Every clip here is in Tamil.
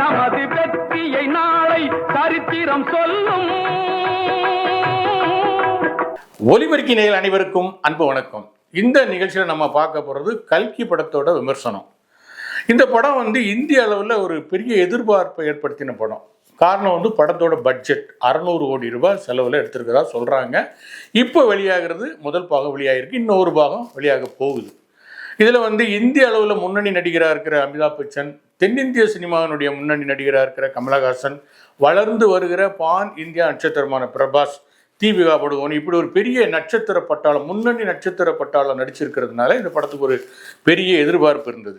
நமது வெற்றியை நாளை சரித்திரம் சொல்லும். ஒலிபெருக்கி நேயர் அனைவருக்கும் அன்பு வணக்கம். இந்த நிகழ்ச்சியில் நம்ம பார்க்க போகிறது கல்கி படத்தோட விமர்சனம். இந்த படம் வந்து இந்திய அளவில் ஒரு பெரிய எதிர்பார்ப்பை ஏற்படுத்தின படம். காரணம் வந்து படத்தோட பட்ஜெட் அறநூறு கோடி ரூபாய் செலவில் எடுத்திருக்கிறதா சொல்கிறாங்க இப்போ வெளியாகிறது முதல் பாகம் வெளியாகிருக்கு இன்னொரு பாகம் வெளியாக போகுது. இதில் வந்து இந்திய அளவில் முன்னணி நடிகராக இருக்கிற அமிதாப் பச்சன் தென்னிந்திய சினிமாவினுடைய முன்னணி நடிகராக இருக்கிற கமலஹாசன் வளர்ந்து வருகிற பான் இந்தியா நட்சத்திரமான பிரபாஸ் தீபிகா படுகோன் இப்படி ஒரு பெரிய நட்சத்திர பட்டாளம் முன்னணி நட்சத்திர பட்டாளம் நடிச்சிருக்கிறதுனால இந்த படத்துக்கு ஒரு பெரிய எதிர்பார்ப்பு இருந்தது.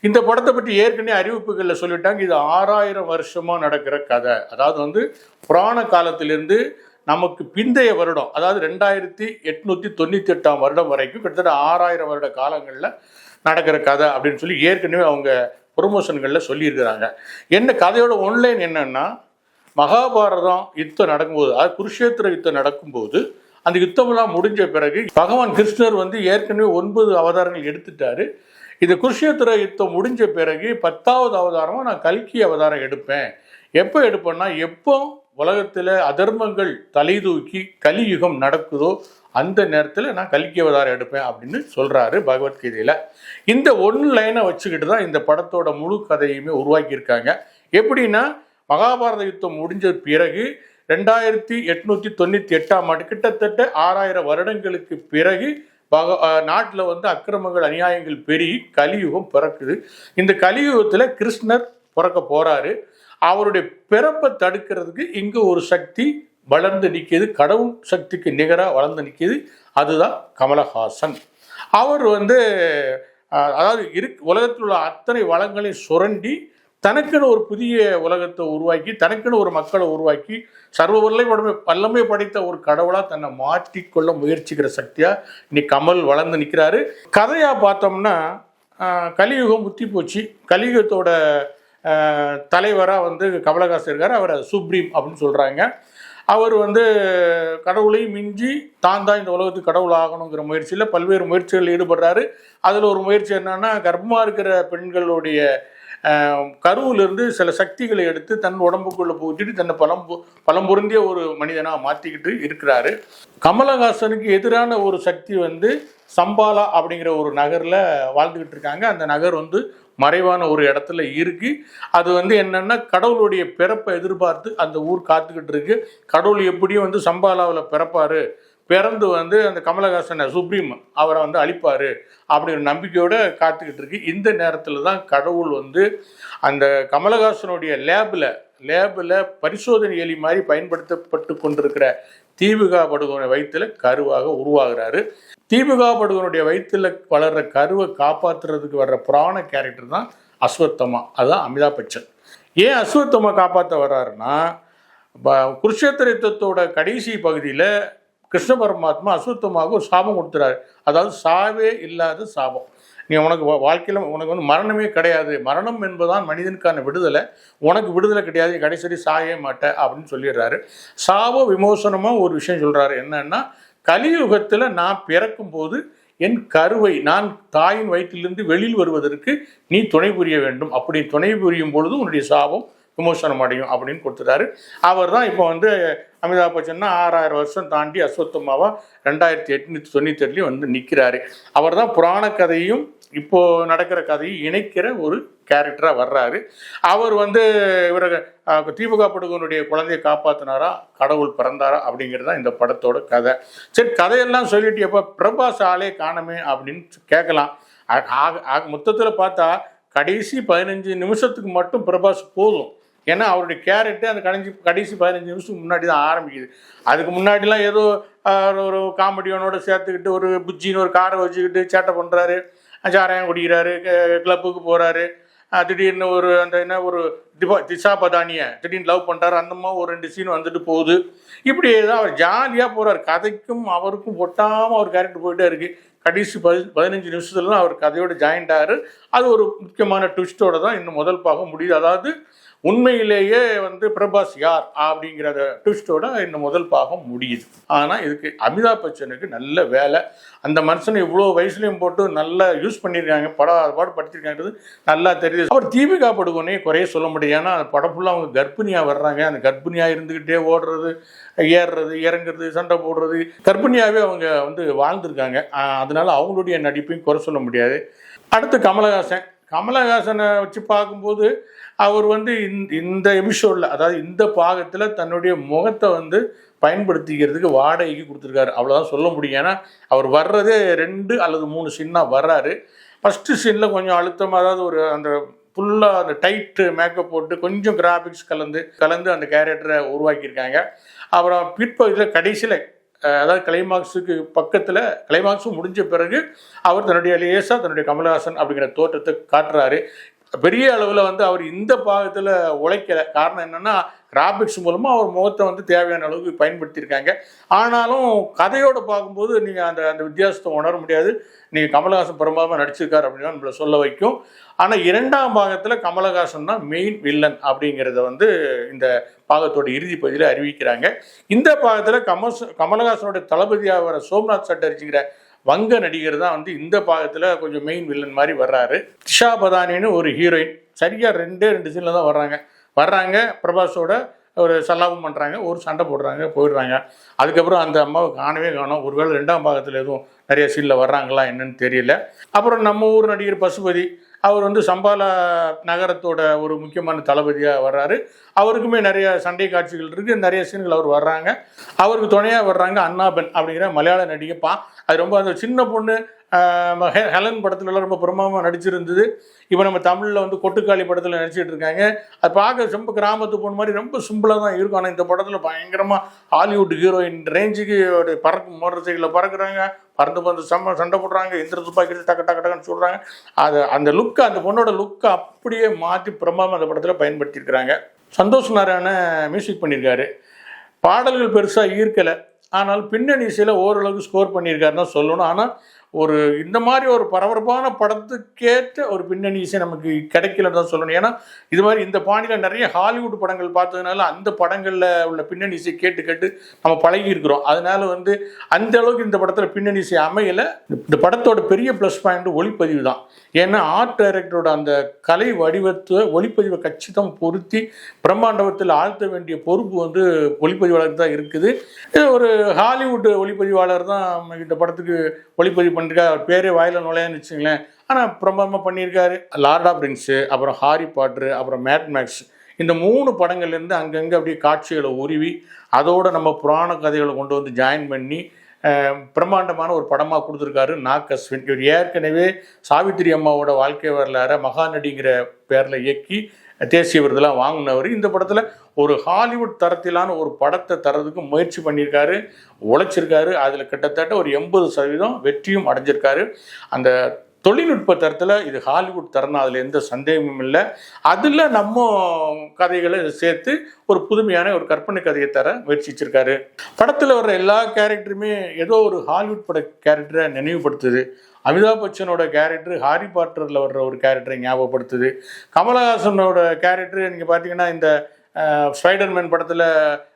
இந்த படத்தை பற்றி ஏற்கனவே அறிவிப்புகளில் சொல்லிட்டாங்க. இது ஆறாயிரம் வருஷமாக நடக்கிற கதை. அதாவது வந்து புராண காலத்திலிருந்து நமக்கு பிந்தைய வருடம் அதாவது ரெண்டாயிரத்தி எட்நூத்தி தொண்ணூத்தி எட்டாம் வருடம் வரைக்கும் கிட்டத்தட்ட ஆறாயிரம் வருட காலங்களில் நடக்கிற கதை அப்படின்னு சொல்லி ஏற்கனவே அவங்க ப்ரொமோஷன்களில் சொல்லியிருக்கிறாங்க. என்ன கதையோட ஒன்லைன் என்னன்னா மகாபாரதம் யுத்தம் நடக்கும்போது அதாவது குருஷேத்திர யுத்தம் நடக்கும்போது அந்த யுத்தமெல்லாம் முடிஞ்ச பிறகு பகவான் கிருஷ்ணர் வந்து ஏற்கனவே ஒன்பது அவதாரங்கள் எடுத்துட்டாரு. இந்த குருஷேத்திர யுத்தம் முடிஞ்ச பிறகு பத்தாவது அவதாரமாக நான் கல்கி அவதாரம் எடுப்பேன். எப்போ எடுப்பேன்னா எப்போ உலகத்தில் அதர்மங்கள் தலை தூக்கி கலியுகம் நடக்குதோ அந்த நேரத்தில் நான் கல்கி அவதாரம் எடுப்பேன் அப்படின்னு சொல்கிறாரு பகவத்கீதையில் இந்த ஒன் லைனை வச்சுக்கிட்டு தான் இந்த படத்தோட முழு கதையுமே உருவாக்கியிருக்காங்க. எப்படின்னா மகாபாரத யுத்தம் முடிஞ்ச பிறகு ரெண்டாயிரத்தி எட்நூற்றி தொண்ணூற்றி எட்டாம் ஆண்டு கிட்டத்தட்ட ஆறாயிரம் வருடங்களுக்கு பிறகு பக நாட்டில் வந்து அக்கிரமங்கள் அநியாயங்கள் பெருகி கலியுகம் பிறக்குது. இந்த கலியுகத்தில் கிருஷ்ணர் பிறக்க போகிறாரு அவருடைய பிறப்பை தடுக்கிறதுக்கு இங்கே ஒரு சக்தி வளர்ந்து நிற்கிது கடவுள் சக்திக்கு நிகராக வளர்ந்து நிற்கிது அதுதான் கமலஹாசன். அவர் வந்து அதாவது இரு உலகத்தில் உள்ள அத்தனை வளங்களையும் சுரண்டி தனக்குன்னு ஒரு புதிய உலகத்தை உருவாக்கி தனக்குன்னு ஒரு மக்களை உருவாக்கி சர்வ வல்லை வல்லமை வல்லமை படைத்த ஒரு கடவுளாக தன்னை மாற்றிக்கொள்ள முயற்சிக்கிற சக்தியாக இன்னைக்கு கமல் வளர்ந்து நிற்கிறாரு கதையாக பார்த்தோம்னா கலியுகம் முத்தி போச்சு. கலியுகத்தோட தலைவராக வந்து கமலஹாசன் இருக்கார். அவரை சுப்ரீம் அப்படின்னு சொல்கிறாங்க அவர் வந்து கடவுளை மிஞ்சி தான் தான் இந்த உலகத்துக்கு கடவுள் ஆகணுங்கிற முயற்சியில் பல்வேறு முயற்சிகளில் ஈடுபடுறாரு. அதில் ஒரு முயற்சி என்னன்னா கர்ப்பமாக இருக்கிற பெண்களுடைய கருவிலிருந்து சில சக்திகளை எடுத்து தன் உடம்புக்குள்ளே புகுத்திட்டு தன்னை பலம் பலம் பொருந்திய ஒரு மனிதனாக மாற்றிக்கிட்டு இருக்கிறாரு. கமலஹாசனுக்கு எதிரான ஒரு சக்தி வந்து சம்பாலா அப்படிங்கிற ஒரு நகரில் வாழ்ந்துக்கிட்டு இருக்காங்க. அந்த நகர் வந்து மறைவான ஒரு இடத்துல இருக்கு. அது வந்து என்னன்னா கடவுளுடைய பிறப்பை எதிர்பார்த்து அந்த ஊர் காத்துக்கிட்டு இருக்கு. கடவுள் எப்படியும் வந்து சம்பாலாவில் பிறப்பாரு. பிறந்து வந்து அந்த கமலஹாசனை சுப்ரீம் அவரை வந்து அழிப்பார் அப்படிங்கிற நம்பிக்கையோட காத்துக்கிட்டு இருக்கு. இந்த நேரத்தில் தான் கடவுள் வந்து அந்த கமலஹாசனுடைய லேபில் லேபில் பரிசோதனை எலி மாதிரி பயன்படுத்தப்பட்டு கொண்டிருக்கிற தீபிகா படுகோனை வயிற்றுல கருவாக உருவாகிறாரு. தீபிகா படுகோனுடைய வயிற்றுல வளர்கிற கருவை காப்பாத்துறதுக்கு வர்ற புராண கேரக்டர் தான் அஸ்வத்தமா. அதுதான் அமிதாப் பச்சன். ஏன் அஸ்வத்தமா காப்பாற்ற வர்றாருன்னா ப- குருஷேத்திர யுத்தத்தோட கடைசி பகுதியில் கிருஷ்ண பரமாத்மா அஸ்வத்தமாக ஒரு சாபம் கொடுத்துறாரு. அதாவது சாவே இல்லாத சாபம். நீ உனக்கு வாழ்க்கையில் உனக்கு வந்து மரணமே கிடையாது. மரணம் என்பதுதான் மனிதனுக்கான விடுதலை. உனக்கு விடுதலை கிடையாது. கடைசரி சாயவே மாட்டேன் மாட்ட அப்படின்னு சொல்லிடுறாரு. சாப விமோசனமாக ஒரு விஷயம் சொல்கிறாரு என்னன்னா கலியுகத்தில் நான் பிறக்கும்போது என் கருவை நான் தாயின் வயிற்றிலிருந்து வெளியில் வருவதற்கு நீ துணை புரிய வேண்டும். அப்படி துணை புரியும் பொழுது உன்னுடைய சாபம் விமோசனம் அடையும் அப்படின்னு கொடுத்துட்டாரு அவர் தான் இப்போ வந்து அமிதாப் பச்சன்னா ஆறாயிரம் வருஷம் தாண்டி அஸ்வத்தமாவா ரெண்டாயிரத்தி எட்நூத்தி தொண்ணூத்தி எட்டுலையும் வந்து நிற்கிறாரு அவர் தான் புராண கதையும் இப்போ நடக்கிற கதையும் இணைக்கிற ஒரு கேரக்டராக வர்றாரு. அவர் வந்து இவரை அஹ், தீபிகா படுகோனுடைய குழந்தையை காப்பாத்தினாரா கடவுள் பிறந்தாரா அப்படிங்கிறது தான் இந்த படத்தோட கதை. சரி கதையெல்லாம் சொல்லிட்டு எப்போ பிரபாஸ் ஆளே காணமே அப்படின்னு கேட்கலாம். மொத்தத்தில் பார்த்தா கடைசி பதினஞ்சு நிமிஷத்துக்கு மட்டும் பிரபாஸ் போதும். ஏன்னா அவருடைய கேரட்டு அந்த கடைஞ்சி கடைசி பதினஞ்சு நிமிஷத்துக்கு முன்னாடி தான் ஆரம்பிக்குது. அதுக்கு முன்னாடிலாம் ஏதோ ஒரு காமெடியனோட சேர்த்துக்கிட்டு ஒரு புஜ்ஜின்னு ஒரு காரை வச்சுக்கிட்டு சேட்டை பண்ணுறாரு சாராயம் குடிக்கிறாரு கிளப்புக்கு போகிறாரு திடீர்னு ஒரு அந்த என்ன ஒரு திபா திஷா பதானியை திடீர்னு லவ் பண்ணுறாரு அந்த மாதிரி ஒரு ரெண்டு சீன் வந்துட்டு போகுது. இப்படி ஏதோ அவர் ஜாலியாக போகிறார் கதைக்கும் அவருக்கும் ஒட்டாமல் அவர் கேரக்டர் போயிட்டே இருக்கு. கடைசி பதி பதினஞ்சு நிமிஷத்துலலாம் அவர் கதையோட ஜாயின்ட் ஆகிறார் அது ஒரு முக்கியமான ட்விஸ்ட்டோட தான் இன்னும் முதல் பாகம் முடியுது. அதாவது உண்மையிலேயே வந்து பிரபாஸ் யார் அப்படிங்கிற ட்விஸ்டோட இந்த முதல் பாகம் முடியுது. ஆனால் இதுக்கு அமிதாப் பச்சனுக்கு நல்ல வேலை. அந்த மனுஷனை இவ்வளோ வயசுலையும் போட்டு நல்லா யூஸ் பண்ணியிருக்காங்க. படம் அது பாடு படுத்திருக்காங்கிறது நல்லா தெரியுது. அவர் தீபிகா படுகொனே குறைய சொல்ல முடியும். ஏன்னா அந்த படம் ஃபுல்லாக அவங்க கர்ப்பிணியாக வர்றாங்க. அந்த கர்ப்பிணியாக இருந்துக்கிட்டே ஓடுறது ஏறுறது இறங்குறது சண்டை போடுறது கர்ப்பிணியாகவே அவங்க வந்து வாழ்ந்துருக்காங்க. அதனால அவங்களுடைய நடிப்பையும் குறை சொல்ல முடியாது. அடுத்து கமலஹாசன். கமலஹாசனை வச்சு பார்க்கும்போது அவர் வந்து இந்த இந்த எபிசோடில் அதாவது இந்த பாகத்தில் தன்னுடைய முகத்தை வந்து பயன்படுத்திக்கிறதுக்கு வாடகைக்கு கொடுத்துருக்காரு. அவ்வளோதான் சொல்ல முடியும். ஏன்னா அவர் வர்றதே ரெண்டு அல்லது மூணு சீனாக வர்றாரு. ஃபஸ்ட்டு சீனில் கொஞ்சம் அழுத்தமாக அதாவது ஒரு அந்த ஃபுல்லாக அந்த டைட்டு மேக்கப் போட்டு கொஞ்சம் கிராஃபிக்ஸ் கலந்து கலந்து அந்த கேரக்டரை உருவாக்கியிருக்காங்க. அப்புறம் பிற்பகுதியில் கடைசியில் அதாவது கிளைமாக்ஸுக்கு பக்கத்தில் கிளைமாக்ஸும் முடிஞ்ச பிறகு அவர் தன்னுடைய லேசாக தன்னுடைய கமல்ஹாசன் அப்படிங்கிற தோற்றத்தை காட்டுறாரு. பெரிய அளவில் வந்து அவர் இந்த பாகத்தில் உழைக்கலை. காரணம் என்னென்னா கிராபிக்ஸ் மூலமாக அவர் முகத்தை வந்து தேவையான அளவுக்கு பயன்படுத்தியிருக்காங்க. ஆனாலும் கதையோடு பார்க்கும்போது நீங்கள் அந்த அந்த வித்தியாசத்தை உணர முடியாது. நீங்கள் கமலஹாசன் பெரும்பாலும் நடிச்சிருக்காரு அப்படின்னு நம்மளை சொல்ல வைக்கும். ஆனால் இரண்டாம் பாகத்தில் கமலஹாசன் தான் மெயின் வில்லன் அப்படிங்கிறத வந்து இந்த பாகத்தோட இறுதி பகுதியில் அறிவிக்கிறாங்க. இந்த பாகத்தில் கமஸ் கமலஹாசனோட தளபதியாக வர சோம்நாத் சட்டர்ஜிங்கிற வங்க நடிகர் தான் வந்து இந்த பாகத்தில் கொஞ்சம் மெயின் வில்லன் மாதிரி வர்றாரு. திஷா பதானின்னு ஒரு ஹீரோயின் சரியாக ரெண்டே ரெண்டு சீனில் தான் வர்றாங்க. வர்றாங்க பிரபாஸோட ஒரு சல்லாபம் பண்ணுறாங்க ஒரு சண்டை போடுறாங்க போயிடுறாங்க. அதுக்கப்புறம் அந்த அம்மாவை காணவே காணோம். ஒருவேளை ரெண்டாம் பாகத்தில் எதுவும் நிறைய சீனில் வர்றாங்களா என்னன்னு தெரியல. அப்புறம் நம்ம ஊர் நடிகர் பசுபதி அவர் வந்து சம்பாலா நகரத்தோட ஒரு முக்கியமான தளபதியாக வர்றாரு. அவருக்குமே நிறைய சண்டை காட்சிகள் இருக்குது நிறைய சீன்கள் அவர் வர்றாங்க. அவருக்கு துணையாக வர்றாங்க அண்ணாபென் அப்படிங்கிற மலையாள நடிகைப்பா அது ரொம்ப அந்த சின்ன பொண்ணு ஹெலன் படத்துலலாம் ரொம்ப பிரமாதமாக நடிச்சிருந்தது. இப்போ நம்ம தமிழில் வந்து கொட்டுக்காளி படத்தில் நடிச்சிட்டு இருக்காங்க. அது பார்க்க ரொம்ப கிராமத்து பொண்ணு மாதிரி ரொம்ப சிம்பிளாக தான் இருக்கும். ஆனால் இந்த படத்தில் பயங்கரமாக ஹாலிவுட் ஹீரோயின் ரேஞ்சுக்கு ஒரு பறக்கும் மோட்டர் சைக்கிளில் பறக்குறாங்க. பறந்து பறந்து செம்ம சண்டை போடுறாங்க. இந்திர துப்பாக்கி டக்கு டக்கு டக்குன்னு சொல்கிறாங்க அது அந்த லுக்கை அந்த பொண்ணோட லுக்கை அப்படியே மாற்றி பிரமாதம் அந்த படத்தில் பயன்படுத்தியிருக்கிறாங்க. சந்தோஷ் நாராயண மியூசிக் பண்ணியிருக்காரு. பாடல்கள் பெருசாக ஈர்க்கலை. ஆனால் பின்னணி இசையில் ஓரளவுக்கு ஸ்கோர் பண்ணியிருக்காருன்னு தான் சொல்லணும். ஆனால் ஒரு இந்த மாதிரி ஒரு பரபரப்பான படத்துக்கேற்ற ஒரு பின்னணி இசை நமக்கு கிடைக்கலன்னு தான் சொல்லணும். ஏன்னா இது மாதிரி இந்த பாணியில் நிறைய ஹாலிவுட் படங்கள் பார்த்ததுனால அந்த படங்களில் உள்ள பின்னணி இசை கேட்டு கேட்டு நம்ம பழகி இருக்கிறோம். அதனால வந்து அந்த அளவுக்கு இந்த படத்தில் பின்னணி இசை அமையலை. இந்த படத்தோட பெரிய ப்ளஸ் பாயிண்ட் ஒளிப்பதிவு தான். ஏன்னா ஆர்ட் டைரக்டரோட அந்த கலை வடிவத்தை ஒளிப்பதிவை கச்சிதம் பொருத்தி பிரம்மாண்டவத்தில் ஆழ்த்த வேண்டிய பொறுப்பு வந்து ஒளிப்பதிவாளருக்கு தான் இருக்குது. இது ஒரு ஹாலிவுட் ஒளிப்பதிவாளர் தான் இந்த படத்துக்கு ஒளிப்பதிவு பண்ணிருக்காரு அவர் பேர் வாயில நுழையான்னு வச்சுங்களேன் ஆனால் பிரபலமாக பண்ணியிருக்காரு. லார்டா பிரின்ஸு அப்புறம் ஹாரி பாட்ரு அப்புறம் மேட் மேக்ஸ் இந்த மூணு படங்கள்லேருந்து அங்கங்கே அப்படியே காட்சிகளை உருவி அதோடு நம்ம புராண கதைகளை கொண்டு வந்து ஜாயின் பண்ணி பிரம்மாண்டமான ஒரு படமாக கொடுத்துருக்காரு நாக் அஸ்வின் இவர் ஏற்கனவே சாவித்திரி அம்மாவோட வாழ்க்கை வரலாற மகாநடிங்கிற பேரில் இயக்கி தேசிய விருதெல்லாம் வாங்கினவர். இந்த படத்தில் ஒரு ஹாலிவுட் தரத்திலான ஒரு படத்தை தரதுக்கு முயற்சி பண்ணியிருக்காரு உழைச்சிருக்காரு. அதில் கிட்டத்தட்ட ஒரு எண்பது சதவீதம் வெற்றியும் அடைஞ்சிருக்காரு. அந்த தொழில்நுட்ப தரத்தில் இது ஹாலிவுட் தரணும் அதில் எந்த சந்தேகமும் இல்லை. அதில் நம்ம கதைகளை சேர்த்து ஒரு புதுமையான ஒரு கற்பனை கதையை தர முயற்சிச்சிருக்காரு. படத்தில் வர்ற எல்லா கேரக்டருமே ஏதோ ஒரு ஹாலிவுட் பட கேரக்டரை நினைவுபடுத்துது. அமிதாப் பச்சனோட கேரக்டர் ஹாரி பாட்டரில் வர்ற ஒரு கேரக்டரை ஞாபகப்படுத்துது. கமலஹாசனோட கேரக்டர் நீங்கள் பார்த்தீங்கன்னா இந்த ஸ்பைடர்மேன் படத்தில்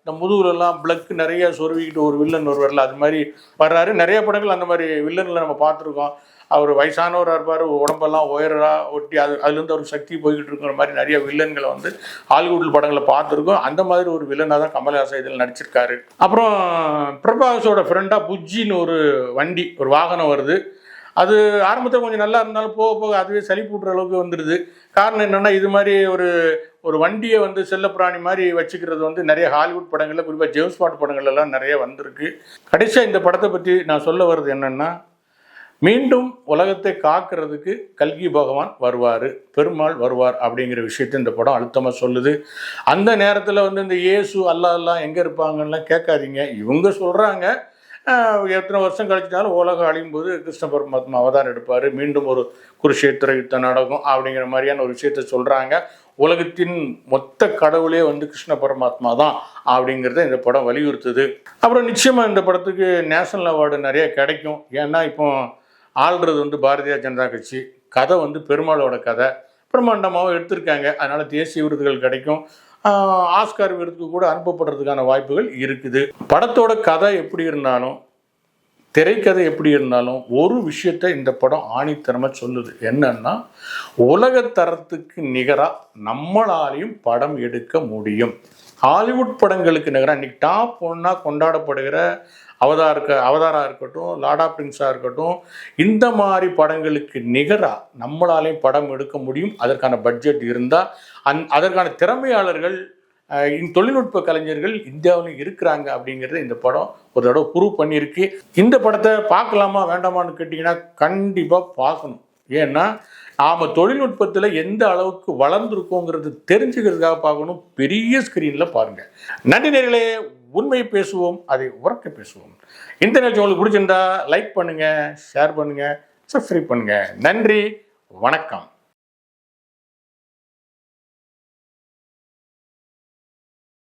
இந்த முதுகுலெல்லாம் பிளக் நிறைய சொருவிக்கிட்டு ஒரு வில்லன் ஒரு வரல அது மாதிரி வர்றாரு. நிறைய படங்கள் அந்த மாதிரி வில்லனில் நம்ம பார்த்துருக்கோம். அவர் வயசானவராக இருப்பார் உடம்பெல்லாம் உயரா ஒட்டி அது அதுலேருந்து ஒரு சக்தி போய்கிட்டு இருக்கிற மாதிரி நிறைய வில்லன்களை வந்து ஹாலிவுட் படங்களை பார்த்துருக்கோம். அந்த மாதிரி ஒரு வில்லனாக தான் கமல்ஹாசன் இதில் நடிச்சிருக்காரு. அப்புறம் பிரபாஸோட ஃப்ரெண்டாக புஜ்ஜின்னு ஒரு வண்டி ஒரு வாகனம் வருது. அது ஆரம்பத்தில் கொஞ்சம் நல்லா இருந்தாலும் போக போக அதுவே சளி பூட்டுற அளவுக்கு வந்துடுது காரணம் என்னென்னா இது மாதிரி ஒரு ஒரு வண்டியை வந்து செல்லப்பிராணி மாதிரி வச்சுக்கிறது வந்து நிறைய ஹாலிவுட் படங்களில் குறிப்பாக ஜேம்ஸ் பாட் படங்கள் எல்லாம் நிறைய வந்திருக்கு. கடைசியாக இந்த படத்தை பற்றி நான் சொல்ல வர்றது என்னென்னா மீண்டும் உலகத்தை காக்கிறதுக்கு கல்கி பகவான் வருவார் பெருமாள் வருவார் அப்படிங்கிற விஷயத்தை இந்த படம் அழுத்தமாக சொல்லுது. அந்த நேரத்தில் வந்து இந்த இயேசு அல்லா எல்லாம் எங்கே இருப்பாங்கலாம் கேட்காதீங்க. இவங்க சொல்கிறாங்க எத்தனை வருஷம் கழிச்சினாலும் உலகம் அழியும் போது கிருஷ்ண பரமாத்மா அவதாரம் எடுப்பார். மீண்டும் ஒரு குருஷேத்திர யுத்தம் நடக்கும் அப்படிங்கிற மாதிரியான ஒரு விஷயத்த சொல்கிறாங்க உலகத்தின் மொத்த கடவுளே வந்து கிருஷ்ண பரமாத்மா தான் அப்படிங்கிறத இந்த படம் வலியுறுத்துது. அப்புறம் நிச்சயமாக இந்த படத்துக்கு நேஷனல் அவார்டு நிறைய கிடைக்கும். ஏன்னா இப்போ ஆள்றது வந்து பாரதிய ஜனதா கட்சி கதை வந்து பெருமாளோட கதை பிரம்மாண்டமாகவும் எடுத்திருக்காங்க. அதனால் தேசிய விருதுகள் கிடைக்கும். ஆஸ்கார் விருதுக்கு கூட அனுப்பப்படுறதுக்கான வாய்ப்புகள் இருக்குது. படத்தோட கதை எப்படி இருந்தாலும் திரைக்கதை எப்படி இருந்தாலும் ஒரு விஷயத்தை இந்த படம் ஆணித்தரமாக சொல்லுது. என்னன்னா உலகத்தரத்துக்கு நிகராக நம்மளாலையும் படம் எடுக்க முடியும். ஹாலிவுட் படங்களுக்கு நிகராக இன்னைக்கு டாப் ஒன்னாக கொண்டாடப்படுகிற அவதார் இருக்க அவதாராக இருக்கட்டும் லாடா பிரின்ஸாக இருக்கட்டும் இந்த மாதிரி படங்களுக்கு நிகராக நம்மளாலையும் படம் எடுக்க முடியும். அதற்கான பட்ஜெட் இருந்தால் அந் அதற்கான திறமையாளர்கள் தொழில்நுட்ப கலைஞர்கள் இந்தியாவிலும் இருக்கிறாங்க அப்படிங்கிறத இந்த படம் ஒரு தடவை ப்ரூவ் பண்ணியிருக்கு. இந்த படத்தை பார்க்கலாமா வேண்டாமான்னு கேட்டிங்கன்னா கண்டிப்பாக பார்க்கணும். ஏன்னா நாம் தொழில்நுட்பத்தில் எந்த அளவுக்கு வளர்ந்துருக்கோங்கிறது தெரிஞ்சுக்கிறதுக்காக பார்க்கணும். பெரிய ஸ்க்ரீனில் பாருங்கள் நன்றி நேர்களே. உண்மையை பேசுவோம் அதை உறக்க பேசுவோம். இந்த நிகழ்ச்சி உங்களுக்கு பிடிச்சிருந்தா லைக் பண்ணுங்கள் ஷேர் பண்ணுங்கள் சப்ஸ்கிரைப் பண்ணுங்கள் நன்றி வணக்கம்.